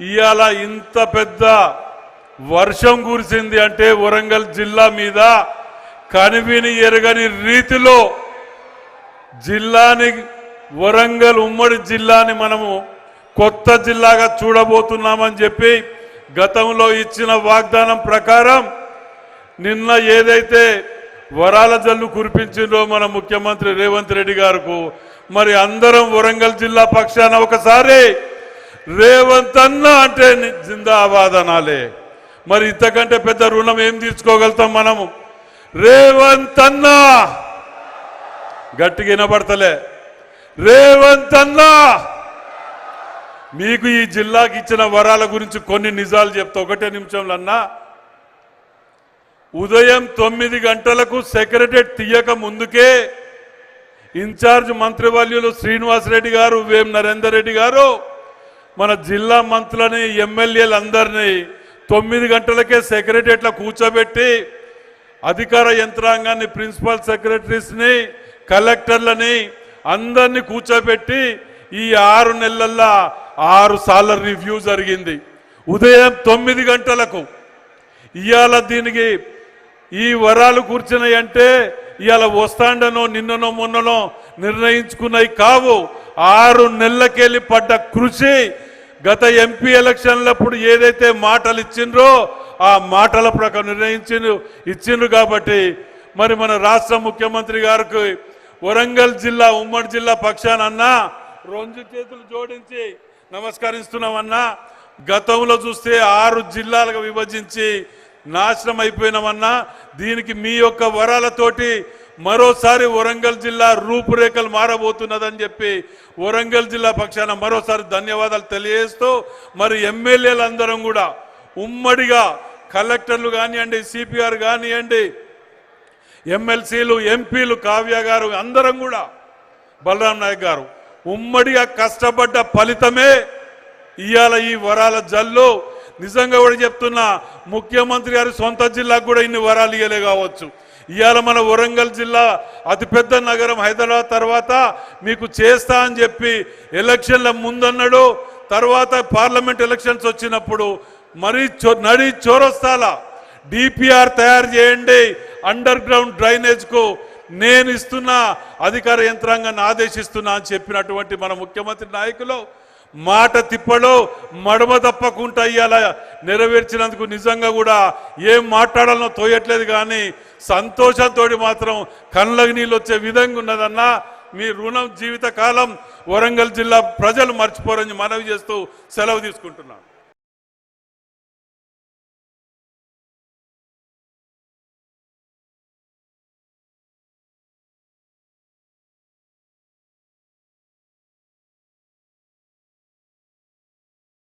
ఇవాళ ఇంత పెద్ద వర్షం కురిసింది అంటే వరంగల్ జిల్లా మీద కనివిని ఎరగని రీతిలో జిల్లాని వరంగల్ ఉమ్మడి జిల్లాని మనము కొత్త జిల్లాగా చూడబోతున్నామని చెప్పి గతంలో ఇచ్చిన వాగ్దానం ప్రకారం నిన్న ఏదైతే వరాల జల్లు కురిపించిందో మన ముఖ్యమంత్రి రేవంత్ రెడ్డి గారుకు మరి అందరం వరంగల్ జిల్లా పక్షాన ఒకసారి రేవంత్ అన్న అంటే జిందాబాద్ అనాలే మరి ఇంతకంటే పెద్ద రుణం ఏం తీర్చుకోగలుగుతాం మనము? రేవంత్ గట్టిగా వినబడతలే రేవంతన్నా మీకు ఈ జిల్లాకి ఇచ్చిన వరాల గురించి కొన్ని నిజాలు చెప్తా. ఒకటే నిమిషంలో అన్నా. ఉదయం తొమ్మిది గంటలకు సెక్రటరేట్ తీయక ముందుకే ఇన్ఛార్జ్ మంత్రివర్యులు శ్రీనివాసరెడ్డి గారు వేం నరేందర్ రెడ్డి గారు మన జిల్లా మంత్రులని ఎమ్మెల్యేలు అందరినీ తొమ్మిది గంటలకే సెక్రటరియట్లో కూర్చోబెట్టి అధికార యంత్రాంగాన్ని ప్రిన్సిపల్ సెక్రటరీస్ని కలెక్టర్లని అందరినీ కూర్చోబెట్టి ఈ ఆరు నెలల్లో ఆరు సార్ల రివ్యూ జరిగింది. ఉదయం తొమ్మిది గంటలకు ఇవాళ దీనికి ఈ వరాలు కూర్చున్నాయి అంటే ఇవాళ వస్తాండనో నిన్ననో మొన్ననో నిర్ణయించుకున్నాయి కావు. ఆరు నెలలకెళ్ళి పడ్డ కృషి గత ఎంపీ ఎలక్షన్లప్పుడు ఏదైతే మాటలు ఇచ్చిండ్రో ఆ మాటల ప్రకారం నిర్ణయించిండ్రు ఇచ్చిండ్రు కాబట్టి మరి మన రాష్ట్ర ముఖ్యమంత్రి గారికి వరంగల్ జిల్లా ఉమ్మడి జిల్లా పక్షానన్నా రెండు చేతులు జోడించి నమస్కరిస్తున్నామన్నా. గతంలో చూస్తే ఆరు జిల్లాలుగా విభజించి నాశనం అయిపోయినామన్నా. దీనికి మీ యొక్క వరాలతోటి మరోసారి వరంగల్ జిల్లా రూపురేఖలు మారబోతున్నదని చెప్పి వరంగల్ జిల్లా పక్షాన మరోసారి ధన్యవాదాలు తెలియజేస్తూ మరి ఎమ్మెల్యేలందరం కూడా ఉమ్మడిగా కలెక్టర్లు కానివ్వండి సిపిఆర్ కానివ్వండి ఎమ్మెల్సీలు ఎంపీలు కావ్య గారు అందరం కూడా బలరాం నాయక్ గారు ఉమ్మడిగా కష్టపడ్డ ఫలితమే ఇవాళ ఈ వరాల జల్లు. నిజంగా కూడా చెప్తున్నా ముఖ్యమంత్రి గారి సొంత జిల్లాకు కూడా ఇన్ని వరాలు ఇయ్యలే కావచ్చు. ఇవాళ మన వరంగల్ జిల్లా అతిపెద్ద నగరం హైదరాబాద్ తర్వాత మీకు చేస్తా అని చెప్పి ఎలక్షన్ల ముందన్నాడు తర్వాత పార్లమెంట్ ఎలక్షన్స్ వచ్చినప్పుడు మరి చో నడి చోరస్తాల డిపిఆర్ తయారు చేయండి అండర్ గ్రౌండ్ డ్రైనేజ్కు నేను ఇస్తున్న అధికార యంత్రాంగాన్ని ఆదేశిస్తున్నా అని చెప్పినటువంటి మన ముఖ్యమంత్రి నాయకులు మాట తిప్పలో మడమ తప్పకుండా ఇవాళ నెరవేర్చినందుకు నిజంగా కూడా ఏం మాట్లాడాలనో తోయట్లేదు కానీ సంతోషంతో మాత్రం కళ్ళకి నీళ్ళు వచ్చే విధంగా ఉన్నదన్నా మీ రుణం జీవిత కాలం వరంగల్ జిల్లా ప్రజలు మర్చిపోరని మనవి చేస్తూ సెలవు తీసుకుంటున్నాను